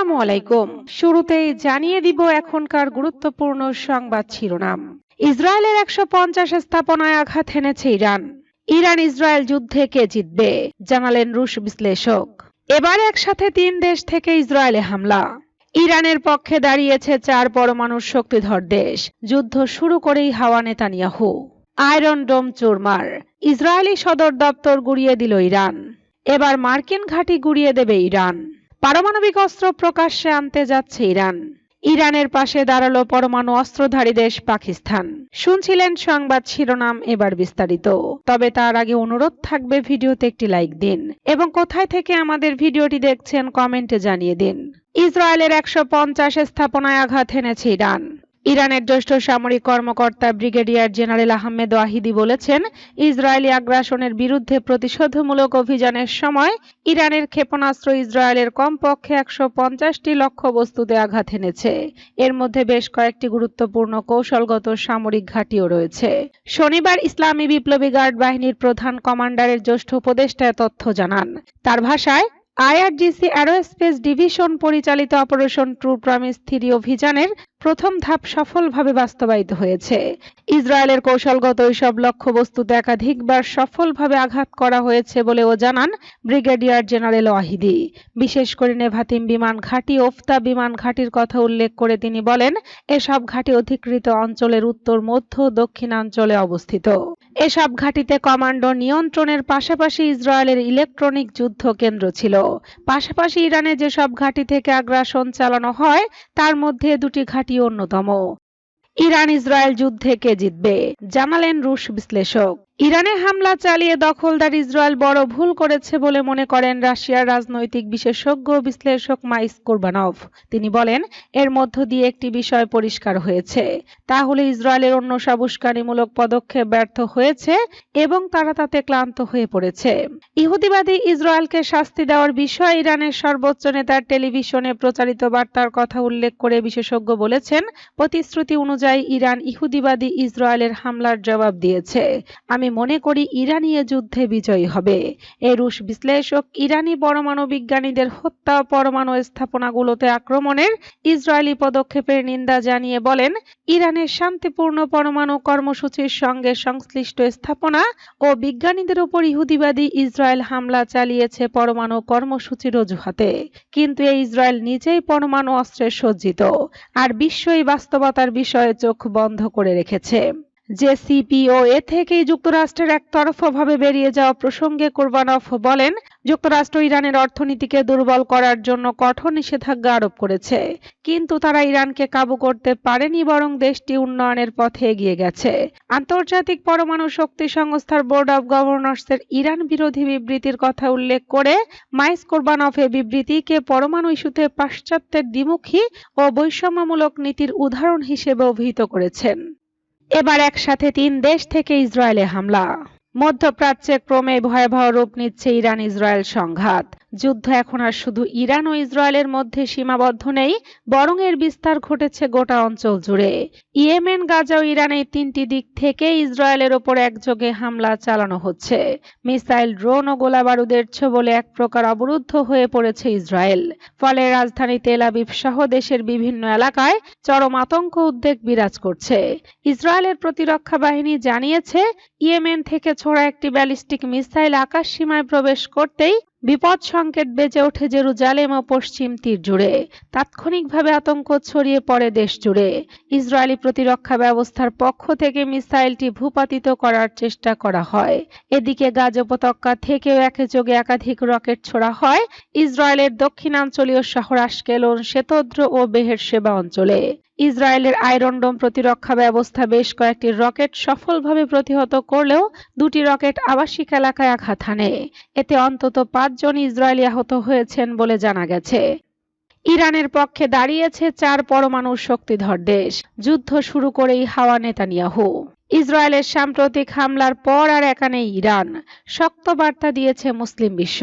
আসসালামু আলাইকুম। শুরুতেই জানিয়ে দিব এখনকার গুরুত্বপূর্ণ সংবাদ শিরোনাম। ইসরায়েলের একশো পঞ্চাশ স্থাপনায় আঘাত হেনেছে ইরান। ইরান ইসরায়েল যুদ্ধে কে জিতবে, জানালেন রুশ বিশ্লেষক। এবার একসাথে তিন দেশ থেকে ইসরায়েলে হামলা। ইরানের পক্ষে দাঁড়িয়েছে চার পরমাণু শক্তিধর দেশ। যুদ্ধ শুরু করেই হাওয়া নেতানিয়াহু। আয়রন ডোম চুরমার। ইসরায়েলি সদর দপ্তর গুড়িয়ে দিল ইরান। এবার মার্কিন ঘাঁটি গুড়িয়ে দেবে ইরান। পারমাণবিক অস্ত্র প্রকাশ্যে আনতে যাচ্ছে ইরান। ইরানের পাশে দাঁড়াল পরমাণু অস্ত্রধারী দেশ পাকিস্তান। শুনছিলেন সংবাদ শিরোনাম এবার বিস্তারিত। তবে তার আগে অনুরোধ থাকবে ভিডিওতে একটি লাইক দিন এবং কোথায় থেকে আমাদের ভিডিওটি দেখছেন কমেন্টে জানিয়ে দিন। ইসরায়েলের একশো পঞ্চাশ স্থাপনায় আঘাত হেনেছে ইরান। ইরানের জ্যেষ্ঠ সামরিক কর্মকর্তা ব্রিগেডিয়ার জেনারেল আহমেদ ওয়াহিদি বলেছেন, ইসরায়েলি আগ্রাসনের বিরুদ্ধে প্রতিশোধমূলক অভিযানের সময় ইরানের ক্ষেপণাস্ত্র ইসরায়েলের কমপক্ষে একশো পঞ্চাশটি লক্ষ্যবস্তুতে আঘাত এনেছে। এর মধ্যে বেশ কয়েকটি গুরুত্বপূর্ণ কৌশলগত সামরিক ঘাঁটিও রয়েছে। শনিবার ইসলামী বিপ্লবী গার্ড বাহিনীর প্রধান কমান্ডারের জ্যেষ্ঠ উপদেষ্টা তথ্য জানান। তার ভাষায়, আইআরজিসি অ্যারোস্পেস ডিভিশন পরিচালিত অপারেশন ট্রু প্রমিস থ্রি অভিযানের প্রথম ধাপ সফলভাবে বাস্তবায়িত হয়েছে। ইসরায়েলের কৌশলগত এইসব লক্ষ্যবস্তুতে একাধিকবার সফলভাবে আঘাত করা হয়েছে বলেও জানান ব্রিগেডিয়ার জেনারেল ওয়াহিদি। বিশেষ করে নেভাতিম বিমান ঘাঁটি, ওফতা বিমান ঘাঁটির কথা উল্লেখ করে তিনি বলেন, এসব ঘাঁটি অধিকৃত অঞ্চলের উত্তর, মধ্য, দক্ষিণাঞ্চলে অবস্থিত। এসব ঘাঁটিতে কমান্ডো নিয়ন্ত্রণের পাশাপাশি ইসরায়েলের ইলেকট্রনিক যুদ্ধ কেন্দ্র ছিল। পাশাপাশি ইরানে যেসব ঘাঁটি থেকে আগ্রাসন চালানো হয়, তার মধ্যে দুটি ঘাঁটি অন্যতম। ইরান ইসরায়েল যুদ্ধে কে জিতবে? জানালেন রুশ বিশ্লেষক। ইরানে হামলা চালিয়ে দখলদার ইসরায়েল বড় ভুল করেছে বলে মনে করেন রাশিয়ার রাজনৈতিক বিশেষজ্ঞ বিশ্লেষক মাইস কোরবানভ। তিনি বলেন, এর মধ্য দিয়ে একটি বিষয় পরিষ্কার হয়েছে। তাহলে ইসরায়েলের অন্য সব পদক্ষেপ ব্যর্থ হয়েছে এবং তারা তাতে ক্লান্ত হয়ে পড়েছে। ইহুদিবাদী ইসরায়েলকে শাস্তি দেওয়ার বিষয়ে ইরানের সর্বোচ্চ নেতার টেলিভিশনে প্রচারিত বার্তার কথা উল্লেখ করে বিশেষজ্ঞ বলেছেন, প্রতিশ্রুতি অনুযায়ী ইরান ইহুদিবাদী ইসরায়েলের হামলার জবাব দিয়েছে। আমি মনে করি ইরানি এ যুদ্ধে বিজয়ী হবে। এ রুশ বিশ্লেষক ইরানি পরমাণু বিজ্ঞানীদের হত্যা পরমাণু স্থাপনাগুলোতে আক্রমণের ইসরায়েলি পদক্ষেপের নিন্দা জানিয়ে বলেন, ইরানের শান্তিপূর্ণ পরমাণু কর্মসূচির সঙ্গে সংশ্লিষ্ট স্থাপনা ও বিজ্ঞানীদের উপর ইহুদিবাদী ইসরায়েল হামলা চালিয়েছে পরমাণু কর্মসূচির অজুহাতে। কিন্তু এই ইসরায়েল নিজেই পরমাণু অস্ত্রে সজ্জিত, আর বিশ্ব এই বাস্তবতার বিষয়ে চোখ বন্ধ করে রেখেছে। যে সিপিও এ থেকেই যুক্তরাষ্ট্রের একতরফাভাবে বেরিয়ে যাওয়া প্রসঙ্গে কোরবানফ বলেন, যুক্তরাষ্ট্র ইরানের অর্থনীতিকে দুর্বল করার জন্য কঠোর নিষেধাজ্ঞা আরোপ করেছে, কিন্তু তারা ইরানকে কাবু করতে পারেনি বরং দেশটি উন্নয়নের পথে এগিয়ে গেছে। আন্তর্জাতিক পরমাণু শক্তি সংস্থার বোর্ড অব গভর্নর্সের ইরান বিরোধী বিবৃতির কথা উল্লেখ করে, মাইস কোরবানফ এ বিবৃতিকে পরমাণু ইস্যুতে পাশ্চাত্যের দ্বিমুখী ও বৈষম্যমূলক নীতির উদাহরণ হিসেবে অভিহিত করেছেন। এবার একসাথে তিন দেশ থেকে ইসরায়েলে হামলা। মধ্যপ্রাচ্যে ক্রমে ভয়াবহ রূপ নিচ্ছে ইরান ইসরায়েল সংঘাত। যুদ্ধ এখন আর শুধু ইরান ও ইসরায়েলের মধ্যে সীমাবদ্ধ নেই, বরং এর বিস্তার ঘটেছে গোটা অঞ্চল জুড়ে। ইয়েমেন, গাজা ও ইরান এই তিনটি দিক থেকে ইসরায়েলের ওপর একযোগে হামলা চালানো হচ্ছে। মিসাইল, ড্রোন ও গোলাবারুদের ছোবলে এক প্রকার অবরুদ্ধ হয়ে পড়েছে ইসরায়েল। ফলে রাজধানী তেল আবিব সহ দেশের বিভিন্ন এলাকায় চরম আতঙ্ক উদ্বেগ বিরাজ করছে। ইসরায়েলের প্রতিরক্ষা বাহিনী জানিয়েছে, ইয়েমেন থেকে ছোড়া একটি ব্যালিস্টিক মিসাইল আকাশ সীমায় প্রবেশ করতেই বিপদ সংকেত বেজে ওঠে জেরুজালেম ও পশ্চিম তীর জুড়ে। তাৎক্ষণিকভাবে আতঙ্ক ছড়িয়ে পড়ে দেশ জুড়ে। ইসরায়েলি প্রতিরক্ষা ব্যবস্থার পক্ষ থেকে মিসাইলটি ভূপাতিত করার চেষ্টা করা হয়। এদিকে গাজ উপত্যকা থেকেও একযোগে একাধিক রকেট ছোড়া হয়। ইসরায়েলের দক্ষিণাঞ্চলীয় শহর আশকেলন, শ্বেতদ্র ও বেহের সেবা অঞ্চলে। ইসরায়েলের আয়রন ডোম প্রতিরক্ষা ব্যবস্থা বেশ কয়েকটি রকেট সফলভাবে প্রতিহত করলেও দুটি রকেট আবাসিক এলাকায় আঘাত হানে। এতে অন্তত পাঁচজন ইসরায়েলি আহত হয়েছেন বলে জানা গেছে। ইরানের পক্ষে দাঁড়িয়েছে চার পরমাণু শক্তিধর দেশ। যুদ্ধ শুরু করেই হাওয়া নেতানিয়াহু। ইসরায়েলের সাম্প্রতিক হামলার পর আর একানে ইরান শক্ত বার্তা দিয়েছে মুসলিম বিশ্ব।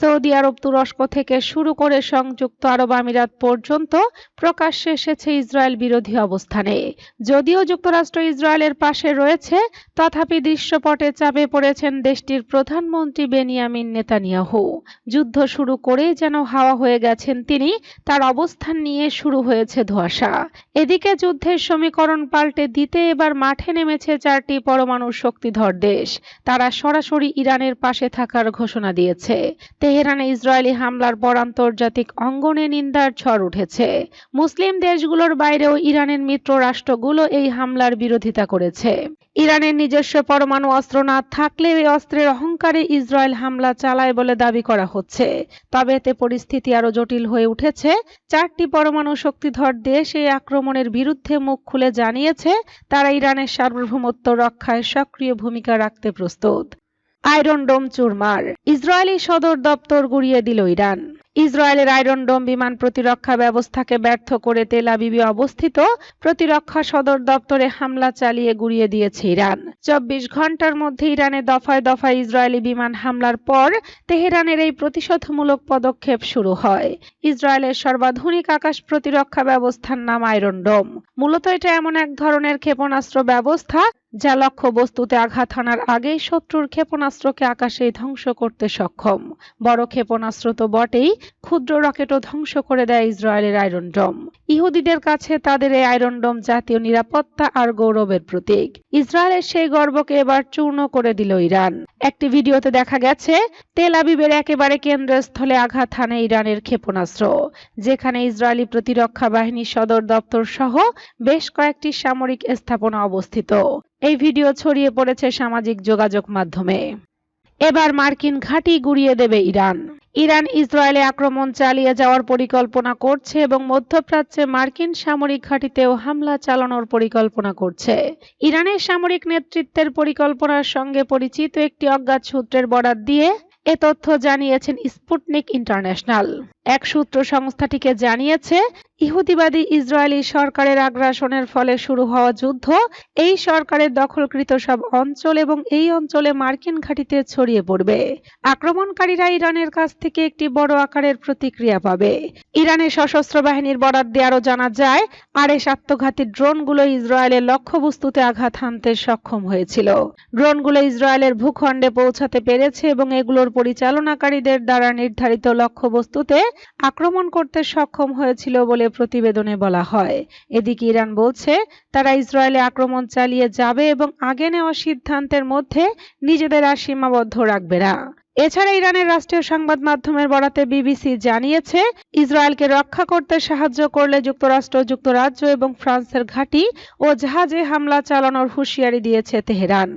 সৌদি আরব তুরস্ক থেকে শুরু করে সংযুক্ত আরব আমিরাত পর্যন্ত প্রকাশ্যে এসেছে ইসরায়েল বিরোধী অবস্থানে। যদিও যুক্তরাষ্ট্র ইসরায়েলের পাশে রয়েছে, তথাপি দৃশ্যপটে চাপে পড়েছেন দেশটির প্রধানমন্ত্রী বেনিয়ামিন নেতানিয়াহু। যুদ্ধ শুরু করেই যেন হাওয়া হয়ে গেছেন তিনি, তার অবস্থান নিয়ে শুরু হয়েছে ধোঁয়াশা। এদিকে যুদ্ধের সমীকরণ পাল্টে দিতে এবার মাঠে নেমেছে চারটি পরমাণু শক্তিধর দেশ। তারা সরাসরি ইরানের পাশে থাকার ঘোষণা দিয়েছে। তেহরানে ইসরায়েলি হামলার পর আন্তর্জাতিক অঙ্গনে নিন্দার ঝড় উঠেছে। মুসলিম দেশগুলোর বাইরেও ইরানের মিত্র রাষ্ট্রগুলো এই হামলার বিরোধিতা করেছে। ইরানের নিজস্ব পরমাণু অস্ত্র না থাকলে এই অস্ত্রের অহংকারে ইসরায়েল হামলা চালায় বলে দাবি করা হচ্ছে। তবে এতে পরিস্থিতি আরও জটিল হয়ে উঠেছে। চারটি পরমাণু শক্তিধর দেশ এই আক্রমণের বিরুদ্ধে মুখ খুলে জানিয়েছে, তারা ইরানের সার্বভৌমত্ব রক্ষায় সক্রিয় ভূমিকা রাখতে প্রস্তুত। আয়রন ডোম চুরমার, ইসরায়েলি সদর দপ্তর গুড়িয়ে দিল ইরান। ইসরায়েলের আয়রন ডোম বিমান প্রতিরক্ষা ব্যবস্থাকে ব্যর্থ করে তেল আবিবে অবস্থিত। প্রতিরক্ষা সদর দপ্তরে হামলা চালিয়ে গুড়িয়ে দিয়েছে ইরান। চব্বিশ ঘণ্টার মধ্যে ইরানে দফায় দফায় ইসরায়েলি বিমান হামলার পর তেহরানের এই প্রতিশোধমূলক পদক্ষেপ শুরু হয়। ইসরায়েলের সর্বাধুনিক আকাশ প্রতিরক্ষা ব্যবস্থার নাম আয়রন ডোম। মূলত এটা এমন এক ধরনের ক্ষেপণাস্ত্র ব্যবস্থা যা লক্ষ্য বস্তুতে আঘাত হানার আগেই শত্রুর ক্ষেপণাস্ত্রকে আকাশেই ধ্বংস করতে সক্ষম। বড় ক্ষেপণাস্ত্র তো বটেই, ক্ষুদ্র রকেটও ধ্বংস করে দেয় ইসরায়েলের আয়রন ডোম ইহুদিদের কাছে তাদের এই আয়রন ডোম জাতীয় নিরাপত্তা আর গৌরবের প্রতীক। ইসরায়েলের সেই গর্বকে এবার চূর্ণ করে দিল ইরান। একটি ভিডিওতে দেখা গেছে, তেল আবিবের একেবারে কেন্দ্রস্থলে আঘাত হানে ইরানের ক্ষেপণাস্ত্র, যেখানে ইসরায়েলি প্রতিরক্ষা বাহিনীর সদর দপ্তর সহ বেশ কয়েকটি সামরিক স্থাপনা অবস্থিত। এই ভিডিও ছড়িয়ে পড়েছে সামাজিক যোগাযোগ মাধ্যমে। এবার মার্কিন ঘাঁটি গুড়িয়ে দেবে ইরান। ইরান ইসরায়েলে আক্রমণ চালিয়ে যাওয়ার পরিকল্পনা করছে এবং মধ্যপ্রাচ্যে মার্কিন সামরিক ঘাঁটিতেও হামলা চালানোর পরিকল্পনা করছে। ইরানের সামরিক নেতৃত্বের পরিকল্পনার সঙ্গে পরিচিত একটি অজ্ঞাত সূত্রের বরাত দিয়ে এ তথ্য জানিয়েছেন স্পুটনিক ইন্টারন্যাশনাল। এক সূত্র সংস্থাটিকে জানিয়েছে, ইহুদিবাদী ইসরায়েলি সরকারের আগ্রাসনের ফলে শুরু হওয়া যুদ্ধ এই সরকারের দখলকৃত সব অঞ্চল এবং এই অঞ্চলে মার্কিন ঘাঁটিতে ছড়িয়ে পড়বে। আক্রমণকারীরা ইরানের কাছ থেকে একটি বড় আকারের প্রতিক্রিয়া পাবে। ইরানের সশস্ত্র বাহিনীর বরাদ দিয়ে আরও জানা যায়, আরএস আত্মঘাতী ড্রোনগুলো ইসরায়েলের লক্ষ্যবস্তুতে আঘাত হানতে সক্ষম হয়েছিল। ড্রোনগুলো ইসরায়েলের ভূখণ্ডে পৌঁছাতে পেরেছে এবং এগুলোর পরিচালনাকারীদের দ্বারা নির্ধারিত লক্ষ্যবস্তুতে আক্রমণ করতে সক্ষম হয়েছিল বলে প্রতিবেদনে বলা হয়। এদিকে ইরান বলছে, তারা ইসরায়েলে আক্রমণ চালিয়ে যাবে এবং আগে নেওয়া সিদ্ধান্তের মধ্যে নিজেদের আর সীমাবদ্ধ রাখবে না। এছাড়া ইরানের রাষ্ট্রীয় সংবাদ মাধ্যমের বরাতে বিবিসি জানিয়েছে, ইসরায়েলকে রক্ষা করতে সাহায্য করলে যুক্তরাষ্ট্র, যুক্তরাজ্য এবং ফ্রান্সের ঘাঁটি ও জাহাজে হামলা চালানোর হুঁশিয়ারি দিয়েছে তেহরান।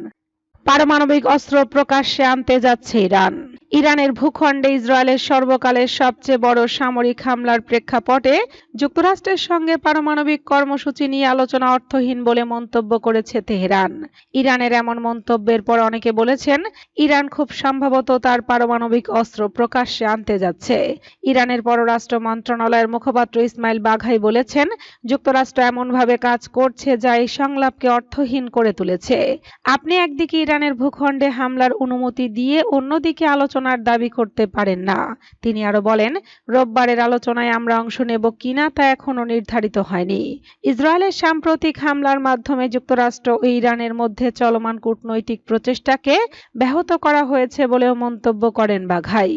পারমাণবিক অস্ত্র প্রকাশ্যে আনতে যাচ্ছে ইরান। ইরানের ভূখণ্ডে ইসরায়েলের সর্বকালের সবচেয়ে বড় সামরিক হামলার প্রেক্ষাপটে যুক্তরাষ্ট্রের সঙ্গে পারমাণবিক কর্মসূচি নিয়ে আলোচনা অর্থহীন বলে মন্তব্য করেছে তেহরান। ইরানের এমন মন্তব্যের পর অনেকে বলেছেন, ইরান খুব সম্ভবত তার পারমাণবিক অস্ত্র প্রকাশ্যে আনতে যাচ্ছে। ইরানের পররাষ্ট্র মন্ত্রণালয়ের মুখপাত্র ইসমাইল বাঘাই বলেছেন, যুক্তরাষ্ট্র এমনভাবে কাজ করছে যা এই সংলাপকে অর্থহীন করে তুলেছে। আপনি একদিকে ইরানের ভূখণ্ডে হামলার অনুমতি দিয়ে অন্যদিকে আলোচনা আলোচনার দাবি করতে পারেন না। তিনি আরও বলেন, রোববারের আলোচনায় আমরা অংশ নেব কিনা তা এখনও নির্ধারিত হয়নি। ইসরায়েলের সাম্প্রতিক হামলার মাধ্যমে যুক্তরাষ্ট্র ও ইরানের মধ্যে চলমান কূটনৈতিক প্রচেষ্টাকে ব্যাহত করা হয়েছে বলেও মন্তব্য করেন বাঘাই।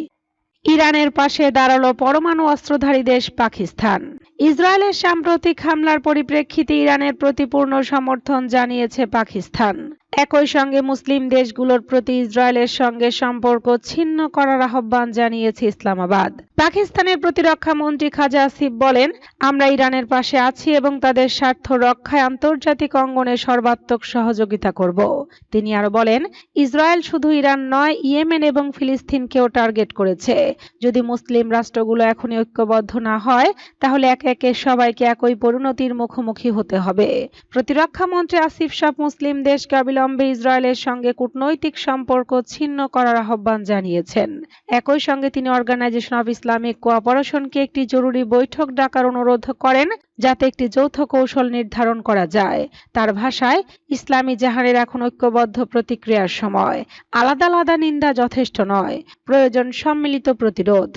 ইরানের পাশে দাঁড়াল পরমাণু অস্ত্রধারী দেশ পাকিস্তান। ইসরায়েলের সাম্প্রতিক হামলার পরিপ্রেক্ষিতে ইরানের প্রতিপূর্ণ সমর্থন জানিয়েছে পাকিস্তান। একই সঙ্গে মুসলিম দেশগুলোর প্রতি ইসরায়েলের সঙ্গে সম্পর্ক ছিন্ন করার আহ্বান জানিয়েছে ইসলামাবাদ। পাকিস্তানের প্রতিরক্ষা মন্ত্রী খাজা আসিফ বলেন, আমরা ইরানের পাশে আছি এবং তাদের স্বার্থ রক্ষায় আন্তর্জাতিক অঙ্গনে সর্বাত্মক সহযোগিতা করব। তিনি আরও বলেন, ইসরায়েল শুধু ইরান নয়, ইয়েমেন এবং ফিলিস্তিনকেও টার্গেট করেছে। যদি মুসলিম রাষ্ট্রগুলো এখনই ঐক্যবদ্ধ না হয়, তাহলে একে একে সবাইকে একই পরিণতির মুখোমুখি হতে হবে। প্রতিরক্ষা মন্ত্রী আসিফ সব মুসলিম দেশকে অবিলম্বে ইসরায়েলের সঙ্গে কূটনৈতিক সম্পর্ক ছিন্ন করার আহ্বান জানিয়েছেন। একই সঙ্গে তিনি অর্গানাইজেশন অব ইসলামিক কোঅপারেশনকে একটি জরুরি বৈঠক ডাকার অনুরোধ করেন যাতে একটি যৌথ কৌশল নির্ধারণ করা যায়। তার ভাষায়, ইসলামী জাহানের এখন ঐক্যবদ্ধ প্রতিক্রিয়ার সময়। আলাদা আলাদা নিন্দা যথেষ্ট নয়। প্রয়োজন সম্মিলিত প্রতিরোধ।